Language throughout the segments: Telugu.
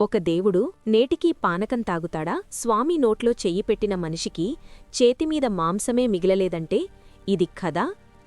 ఒక దేవుడు నేటికీ పానకం తాగుతాడా? స్వామి నోట్లో చెయ్యి పెట్టిన మనిషికి చేతిమీద మాంసమే మిగిలలేదంటే ఇది కథ?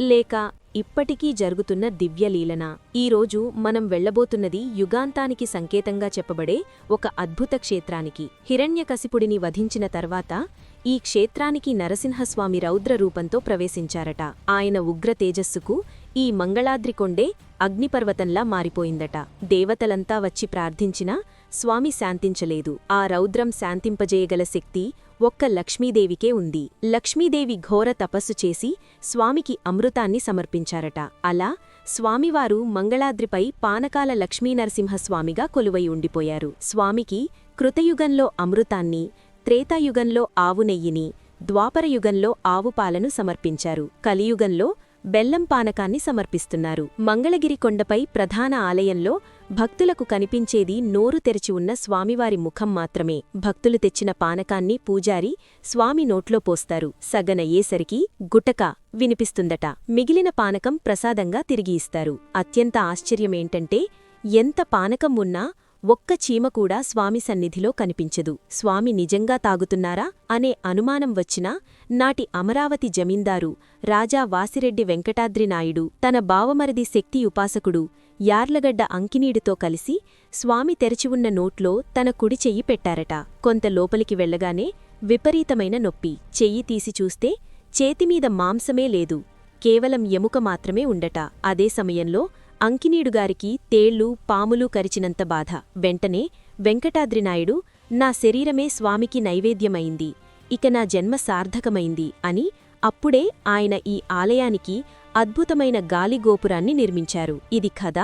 లేక ఇప్పటికీ జరుగుతున్న దివ్యలీలన? ఈరోజు మనం వెళ్ళబోతున్నది యుగాంతానికి సంకేతంగా చెప్పబడే ఒక అద్భుత క్షేత్రానికి. హిరణ్యకశిపుడిని వధించిన తర్వాత ఈ క్షేత్రానికి నరసింహస్వామి రౌద్ర రూపంతో ప్రవేశించారట. ఆయన ఉగ్ర తేజస్సుకు ఈ మంగళాద్రికొండే అగ్నిపర్వతంలా మారిపోయిందట. దేవతలంతా వచ్చి ప్రార్థించినా స్వామి శాంతించలేదు. ఆ రౌద్రం శాంతింపజేయగల శక్తి ఒక్క లక్ష్మీదేవికే ఉంది. లక్ష్మీదేవి ఘోర తపస్సు చేసి స్వామికి అమృతాన్ని సమర్పించారట. అలా స్వామివారు మంగళాద్రిపై పానకాల లక్ష్మీనరసింహస్వామిగా కొలువై ఉండిపోయారు. స్వామికి కృతయుగంలో అమృతాన్ని త్రేతాయుగంలో ఆవు నెయ్యిని ద్వాపరయుగంలో ఆవుపాలను సమర్పించారు. కలియుగంలో బెల్లం పానకాన్ని సమర్పిస్తున్నారు. మంగళగిరి కొండపై ప్రధాన ఆలయంలో భక్తులకు కనిపించేది నోరు తెరిచి ఉన్న స్వామివారి ముఖం మాత్రమే. భక్తులు తెచ్చిన పానకాన్ని పూజారి స్వామి నోట్లో పోస్తారు. సగన ఏసరికి గుటక వినిపిస్తుందట. మిగిలిన పానకం ప్రసాదంగా తిరిగి ఇస్తారు. అత్యంత ఆశ్చర్యమేంటంటే ఎంత పానకం ఉన్నా ఒక్క చీమ కూడా స్వామి సన్నిధిలో కనిపించదు. స్వామి నిజంగా తాగుతున్నారా? అనే అనుమానం వచ్చినా నాటి అమరావతి జమీందారు రాజా వాసిరెడ్డి వెంకటాద్రినాయుడు తన బావమరిది శక్తి ఉపాసకుడు యార్లగడ్డ అంకినీడుతో కలిసి స్వామి తెరచివున్న నోట్లో తన కుడి చెయ్యి పెట్టారట. కొంత లోపలికి వెళ్ళగానే విపరీతమైన నొప్పి. చెయ్యి తీసి చూస్తే చేతిమీద మాంసమే లేదు. కేవలం ఎముక మాత్రమే ఉండట. అదే సమయంలో అంకినీడుగారికి తేళ్ళు పాములు కరిచినంత బాధ. వెంటనే వెంకటాద్రినాయుడు నా శరీరమే స్వామికి నైవేద్యమైంది. ఇక నా జన్మ సార్థకమైంది అని అప్పుడే ఆయన ఈ ఆలయానికి అద్భుతమైన గాలిగోపురాన్ని నిర్మించారు. ఇది కథ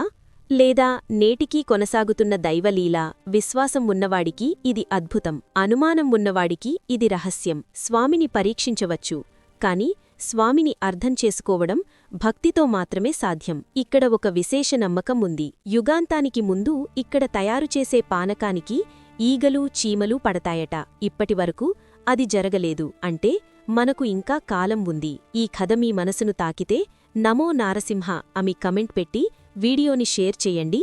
లేదా నేటికీ కొనసాగుతున్న దైవలీల విశ్వాసం ఉన్నవాడికి ఇది అద్భుతం. అనుమానం ఉన్నవాడికి ఇది రహస్యం. స్వామిని పరీక్షించవచ్చు. కాని స్వామిని అర్థం చేసుకోవడం భక్తితో మాత్రమే సాధ్యం. ఇక్కడ ఒక విశేష నమ్మకం ఉంది. యుగాంతానికి ముందు ఇక్కడ తయారుచేసే పానకానికి ఈగలు చీమలు పడతాయట. ఇప్పటివరకు అది జరగలేదు. అంటే మనకు ఇంకా కాలం ఉంది. ఈ కథ మీ మనసును తాకితే నమో నారసింహ అమి కమెంట్ పెట్టి వీడియోని షేర్ చెయ్యండి